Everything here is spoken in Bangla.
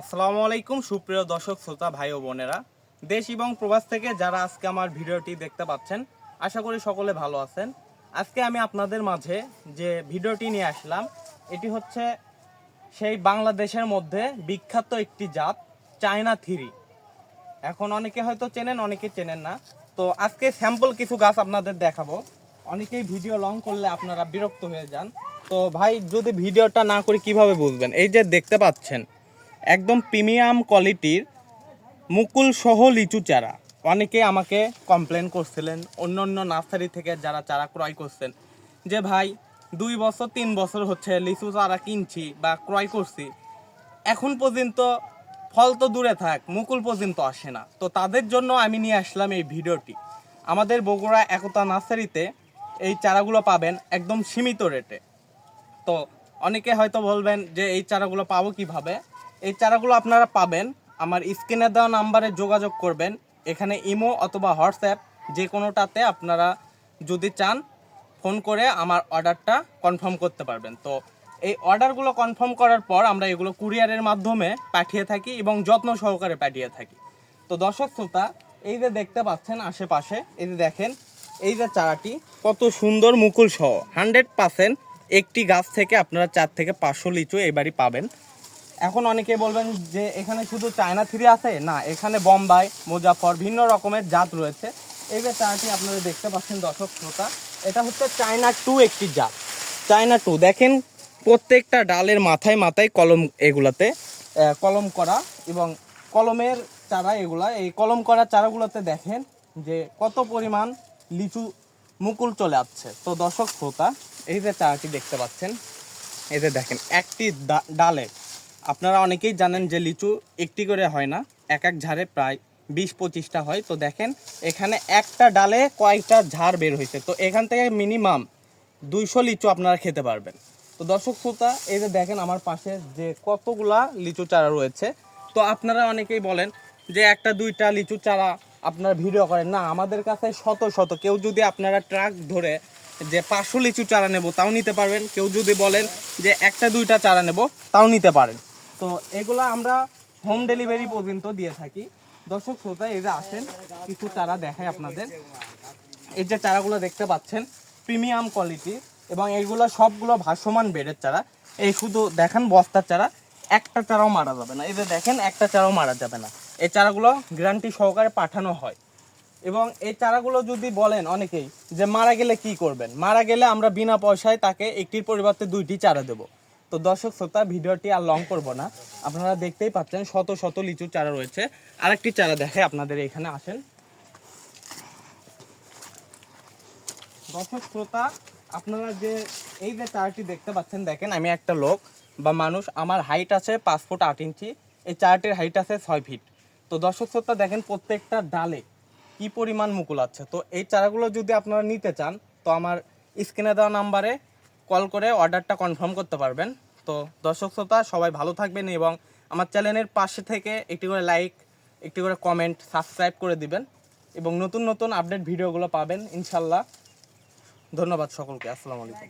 আসসালামু আলাইকুম, সুপ্রিয় দর্শক, শ্রোতা, ভাই ও বোনেরা। দেশ এবং প্রবাস থেকে যারা আজকে আমার ভিডিওটি দেখতে পাচ্ছেন, আশা করি সকলে ভালো আছেন। আজকে আমি আপনাদের মাঝে যে ভিডিওটি নিয়ে আসলাম, এটি হচ্ছে সেই বাংলাদেশের মধ্যে বিখ্যাত একটি জাত, চায়না থিরি। এখন অনেকে হয়তো চেনেন, অনেকে চেনেন না। তো আজকে স্যাম্পল কিছু গাছ আপনাদের দেখাবো। অনেকেই ভিডিও লং করলে আপনারা বিরক্ত হয়ে যান। তো ভাই, যদি ভিডিওটা না করে কীভাবে বুঝবেন? এই যে দেখতে পাচ্ছেন একদম প্রিমিয়াম কোয়ালিটির মুকুল সহ লিচু চারা। অনেকে আমাকে কমপ্লেন করছিলেন, অন্য অন্য নার্সারি থেকে যারা চারা ক্রয় করছেন যে, ভাই, দুই বছর, তিন বছর হচ্ছে লিচু চারা কিনছি বা ক্রয় করছি। এখন পর্যন্ত ফল তো দূরে থাক, মুকুল পর্যন্ত আসে না। তো তাদের জন্য আমি নিয়ে আসলাম এই ভিডিওটি। আমাদের বগুড়া একতা নার্সারিতে এই চারাগুলো পাবেন একদম সীমিত রেটে তো অনেকে হয়তো বলবেন যে, এই চারাগুলো পাবো কীভাবে? এই চারাগুলো আপনারা পাবেন। আমার স্ক্রিনে দেওয়া নাম্বারে যোগাযোগ করবেন। এখানে ইমো অথবা হোয়াটসঅ্যাপ যে কোনোটাতে আপনারা যদি চান, ফোন করে আমার অর্ডারটা কনফার্ম করতে পারবেন। তো এই অর্ডারগুলো কনফার্ম করার পর আমরা এগুলো কুরিয়ারের মাধ্যমে পাঠিয়ে থাকি এবং যত্ন সহকারে পাঠিয়ে থাকি। তো দর্শক শ্রোতা, এই যে দেখতে পাচ্ছেন আশেপাশে, এই যে দেখেন, এই যে চারাটি কত সুন্দর মুকুল সহ। হান্ড্রেড পার্সেন্ট একটি গাছ থেকে আপনারা চার থেকে পাঁচশো লিচু এবারই পাবেন। এখন অনেকে বলবেন যে এখানে শুধু চায়না থ্রি আছে? না, এখানে বোম্বাই মুজাফর ভিন্ন রকমের জাত রয়েছে। এই যে চারাটি আপনারা দেখতে পাচ্ছেন দর্শক শ্রোতা, এটা হচ্ছে চায়না টু একটি জাত। চায়না টু দেখেন প্রত্যেকটা ডালের মাথায় মাথায় কলম এগুলাতে কলম করা এবং কলমের চারা এগুলা। এই কলম করা চারাগুলোতে দেখেন যে কত পরিমাণ লিচু মুকুল চলে আসছে। তো দর্শক শ্রোতা, এই যে চারাটি দেখতে পাচ্ছেন, এই যে দেখেন, একটি ডালে আপনারা অনেকেই জানেন যে লিচু একটি করে হয় না, এক এক ঝাড়ে প্রায় বিশ পঁচিশটা হয়। তো দেখেন, এখানে একটা ডালে কয়েকটা ঝাড় বের হয়েছে। তো এখান থেকে মিনিমাম দুইশো লিচু আপনারা খেতে পারবেন। তো দর্শক শ্রোতা, এই যে দেখেন আমার পাশে যে কতগুলা লিচু চারা রয়েছে। তো আপনারা অনেকেই বলেন যে একটা, দুইটা লিচু চারা আপনারা ভিডিও করেন। না, আমাদের কাছে শত শত। কেউ যদি আপনারা ট্রাক ধরে যে পাঁচশো লিচু চারা নেব তাও নিতে পারবেন। কেউ যদি বলেন যে একটা, দুইটা চারা নেব তাও নিতে পারেন। তো এগুলো আমরা হোম ডেলিভারি পর্যন্ত দিয়ে থাকি। দর্শক, শ্রোতা যে আসেন, কিছু চারা দেখায় আপনাদের। এই যে চারাগুলো দেখতে পাচ্ছেন প্রিমিয়াম কোয়ালিটি এবং এইগুলো সবগুলো ভাসমান বেডের চারা। এই শুধু দেখেন বস্তার চারা, একটা চারাও মারা যাবে না। যে দেখেন, একটা চারাও মারা যাবে না। এই চারাগুলো গ্যারান্টি সহকারে পাঠানো হয়। এবং এই চারাগুলো যদি বলেন অনেকেই যে মারা গেলে কি করবেন? মারা গেলে আমরা বিনা পয়সায় তাকে একটির পরিবর্তে দুইটি চারা দেব। তো দর্শক শ্রোতা, ভিডিওটি আর লং করব না। আপনারা দেখতেই পাচ্ছেন, শত শত লিচু চারা রয়েছে। আরেকটি চারা দেখে আপনাদের এখানে আসেন। দর্শক শ্রোতা, আপনারা যে, এই যে চারটি দেখতে পাচ্ছেন, দেখেন আমি একটা লোক বা মানুষ, আমার হাইট আছে পাঁচ ফুট আট ইঞ্চি, এই চারটির হাইট আছে ছয় ফিট তো দর্শক শ্রোতা, দেখেন প্রত্যেকটা ডালে কি পরিমাণ মুকুল আছে। তো এই চারাগুলো যদি আপনারা নিতে চান, তো আমার স্ক্রিনে দেওয়া নাম্বারে কল করে অর্ডারটা কনফার্ম করতে পারবেন। তো দর্শক শ্রোতা, সবাই ভালো থাকবেন এবং আমার চ্যানেলের পাশে থেকে একটি করে লাইক, একটি করে কমেন্ট, সাবস্ক্রাইব করে দিবেন এবং নতুন নতুন আপডেট ভিডিওগুলো পাবেন ইনশাল্লাহ। ধন্যবাদ সকলকে, আসসালামু আলাইকুম।